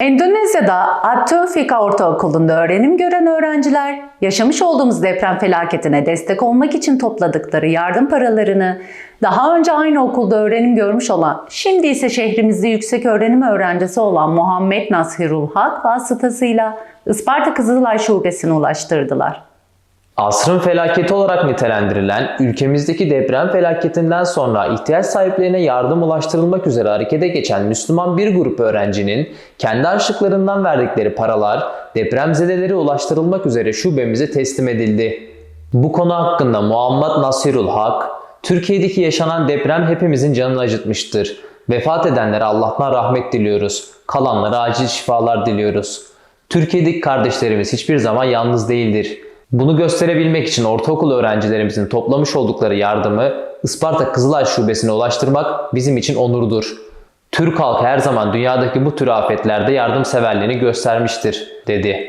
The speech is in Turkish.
Endonezya'da At-Tevfika Ortaokulu'nda öğrenim gören öğrenciler, yaşamış olduğumuz deprem felaketine destek olmak için topladıkları yardım paralarını daha önce aynı okulda öğrenim görmüş olan, şimdi ise şehrimizde yüksek öğrenim öğrencisi olan Muhammed Nasirul Hak vasıtasıyla Isparta Kızılay Şubesi'ne ulaştırdılar. Asrın felaketi olarak nitelendirilen ülkemizdeki deprem felaketinden sonra ihtiyaç sahiplerine yardım ulaştırılmak üzere harekete geçen Müslüman bir grup öğrencinin kendi harçlıklarından verdikleri paralar depremzedelere ulaştırılmak üzere şubemize teslim edildi. Bu konu hakkında Muhammed Nasirul Hak, Türkiye'deki yaşanan deprem hepimizin canını acıtmıştır. Vefat edenlere Allah'tan rahmet diliyoruz. Kalanlara acil şifalar diliyoruz. Türkiye'deki kardeşlerimiz hiçbir zaman yalnız değildir. Bunu gösterebilmek için ortaokul öğrencilerimizin toplamış oldukları yardımı Isparta Kızılay Şubesi'ne ulaştırmak bizim için onurdur. Türk halkı her zaman dünyadaki bu tür afetlerde yardımseverliğini göstermiştir, dedi.